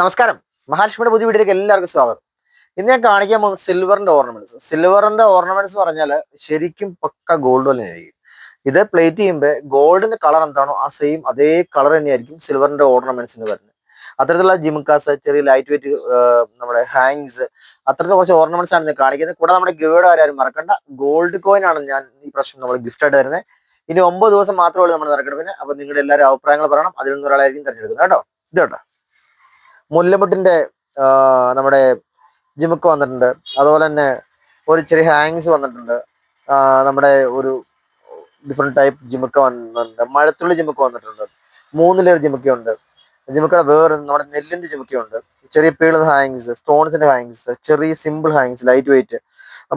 നമസ്കാരം. മഹാലക്ഷ്മിയുടെ പുതിയ വീട്ടിലേക്ക് എല്ലാവർക്കും സ്വാഗതം. ഇന്ന് ഞാൻ കാണിക്കാൻ പോകുന്നത് സിൽവറിന്റെ ഓർണമെന്റ്സ് സിൽവറിന്റെ ഓർണമെന്റ്സ് പറഞ്ഞാൽ ശരിക്കും പക്ക ഗോൾഡ് പോലെ ആയിരിക്കും. ഇത് പ്ലേറ്റ് ചെയ്യുമ്പോൾ ഗോൾഡിന്റെ കളർ എന്താണോ ആ സെയിം അതേ കളർ തന്നെയായിരിക്കും സിൽവറിന്റെ ഓർണമെന്റ്സിന് വരുന്നത്. അത്തരത്തിലുള്ള ജിംകാസ് ചെറിയ ലൈറ്റ് വെയിറ്റ് നമ്മുടെ ഹാങ്സ് അത്തരത്തിലുള്ള കുറച്ച് ഓർണമെന്റ്സ് ആണ് കാണിക്കുന്നത്. കൂടെ നമ്മുടെ ഗിവേഡ് ആരും മറക്കണ്ട. ഗോൾഡ് കോയിൻ ആണ് ഞാൻ ഈ പ്രശ്നം നമ്മൾ ഗിഫ്റ്റ് ആയിട്ട് തരുന്നത്. ഇനി ഒമ്പത് ദിവസം മാത്രമേ ഉള്ളൂ നമ്മൾ നറുക്കെടുപ്പിന് അപ്പൊ നിങ്ങളുടെ എല്ലാവരും അഭിപ്രായങ്ങൾ പറയണം. അതിൽ നിന്ന് ഒരാളായിരിക്കും തിരഞ്ഞെടുക്കുന്നത്. കേട്ടോ? ഇത് കേട്ടോ മുല്ലമുട്ടിന്റെ ആ, നമ്മുടെ ജിമുക്ക് വന്നിട്ടുണ്ട്. അതുപോലെ തന്നെ ഒരു ചെറിയ ഹാങ്സ് വന്നിട്ടുണ്ട്. നമ്മുടെ ഒരു ഡിഫറെന്റ് ടൈപ്പ് ജിമുക്ക വന്നിട്ടുണ്ട്. മഴത്തുള്ളി ജിമുക്ക വന്നിട്ടുണ്ട്. മൂന്ന് ലെയർ ജിമുക്കയുണ്ട് ജിമുക്കയുടെ വേറെ നമ്മുടെ നെല്ലിന്റെ ജിമുക്കയുണ്ട് ചെറിയ പീൾ ഹാങ്സ് സ്റ്റോൺസിന്റെ ഹാങ്സ് ചെറിയ സിമ്പിൾ ഹാങ്സ് ലൈറ്റ് വെയിറ്റ്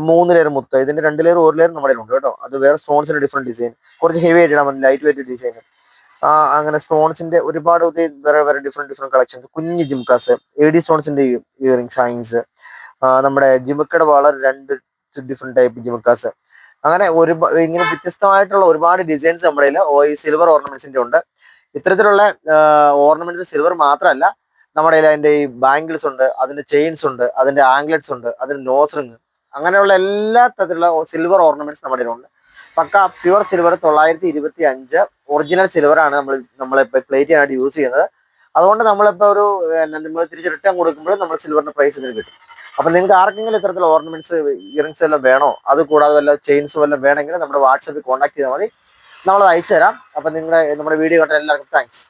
മൂന്ന് ലെയർ മുത്ത്. ഇതിന്റെ രണ്ട് ലെയർ ഒരു ലെയർ നമ്മുടെ ഉണ്ട് കേട്ടോ. അത് വേറെ സ്റ്റോൺസിന്റെ ഡിഫറെന്റ് ഡിസൈൻ കുറച്ച് ഹെവി ആയിട്ട് ഇടാൻ ലൈറ്റ് വെയിറ്റ് ഡിസൈൻ അങ്ങനെ സ്റ്റോൺസിന്റെ ഒരുപാട് വേറെ വേറെ ഡിഫറെന്റ് ഡിഫറെന്റ് കളക്ഷൻസ് കുഞ്ഞു ജിംകാസ് എ ഡി സ്റ്റോൺസിന്റെ ഇയറിംഗ് സൈൻസ് നമ്മുടെ ജിമുക്കയുടെ വളരെ രണ്ട് ഡിഫറെന്റ് ടൈപ്പ് ജിമുക്കാസ് അങ്ങനെ ഒരു ഇങ്ങനെ വ്യത്യസ്തമായിട്ടുള്ള ഒരുപാട് ഡിസൈൻസ് നമ്മുടെ കയ്യിൽ സിൽവർ ഓർണമെന്റ്സിന്റെ ഉണ്ട്. ഇത്തരത്തിലുള്ള ഓർണമെന്റ്സ് സിൽവർ മാത്രമല്ല നമ്മുടെ കയ്യിൽ അതിന്റെ ഈ ബാംഗിൾസ് ഉണ്ട് അതിന്റെ ചെയിൻസ് ഉണ്ട് അതിന്റെ ആംഗ്ലറ്റ്സ് ഉണ്ട് അതിന്റെ നോസ് റിങ് അങ്ങനെയുള്ള എല്ലാ തരത്തിലുള്ള സിൽവർ ഓർണമെന്റ്സ് നമ്മുടെ ഉണ്ട് പക്ക പ്യുവർ സിൽവർ തൊള്ളായിരത്തി ഇരുപത്തി അഞ്ച് ഒറിജിനൽ സിൽവർ ആണ് നമ്മൾ നമ്മളിപ്പോൾ പ്ലേറ്റ് ചെയ്യാനായിട്ട് യൂസ് ചെയ്യുന്നത്. അതുകൊണ്ട് നമ്മളിപ്പോൾ ഒരു നമ്മൾ തിരിച്ച് റിട്ടേൺ കൊടുക്കുമ്പോൾ നമ്മൾ സിൽവറിന്റെ പ്രൈസ് ഇതിന് കിട്ടും. അപ്പം നിങ്ങൾക്ക് ആർക്കെങ്കിലും ഇത്തരത്തിലുള്ള ഓർണമെന്റ്സ് ഇയറിങ്സ് എല്ലാം വേണോ? അത് കൂടാതെ വല്ല ചെയിൻസ് വല്ലതും വേണമെങ്കിൽ നമ്മുടെ വാട്സപ്പിൽ കോൺടാക്ട് ചെയ്താൽ മതി. നമ്മളത് അയച്ചു തരാം അപ്പം നിങ്ങളുടെ നമ്മുടെ വീഡിയോ കണ്ട എല്ലാവർക്കും താങ്ക്സ്